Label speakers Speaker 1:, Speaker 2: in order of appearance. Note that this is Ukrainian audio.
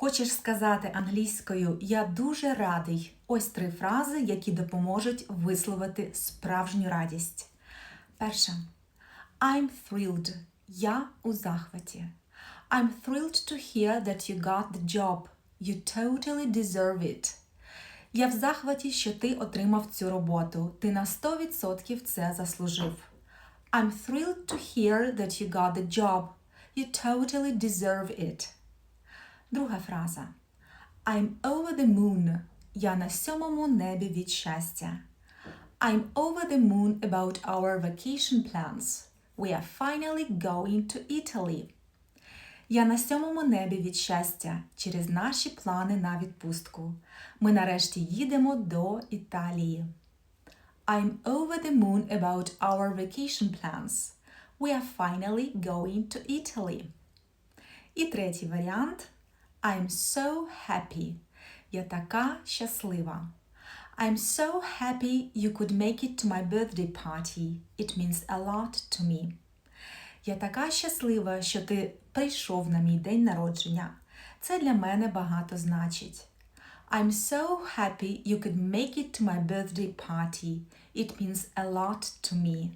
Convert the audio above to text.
Speaker 1: Хочеш сказати англійською Я дуже радий. Ось три фрази, які допоможуть висловити справжню радість. Перша. I'm thrilled. Я у захваті. I'm thrilled to hear that you got the job. You totally deserve it. Я в захваті, що ти отримав цю роботу. Ти на 100% це заслужив. I'm thrilled to hear that you got the job. You totally deserve it. Друга фраза. I'm over the moon. Я на сьомому небі від щастя. I'm over the moon about our vacation plans. We are finally going to Italy. Я на сьомому небі від щастя через наші плани на відпустку. Ми нарешті їдемо до Італії. I'm over the moon about our vacation plans. We are finally going to Italy. І третій варіант I'm so happy. Я така щаслива. I'm so happy you could make it to my birthday party. It means a lot to me. Я така щаслива, що ти прийшов на мій день народження. Це для мене багато значить. I'm so happy you could make it to my birthday party. It means a lot to me.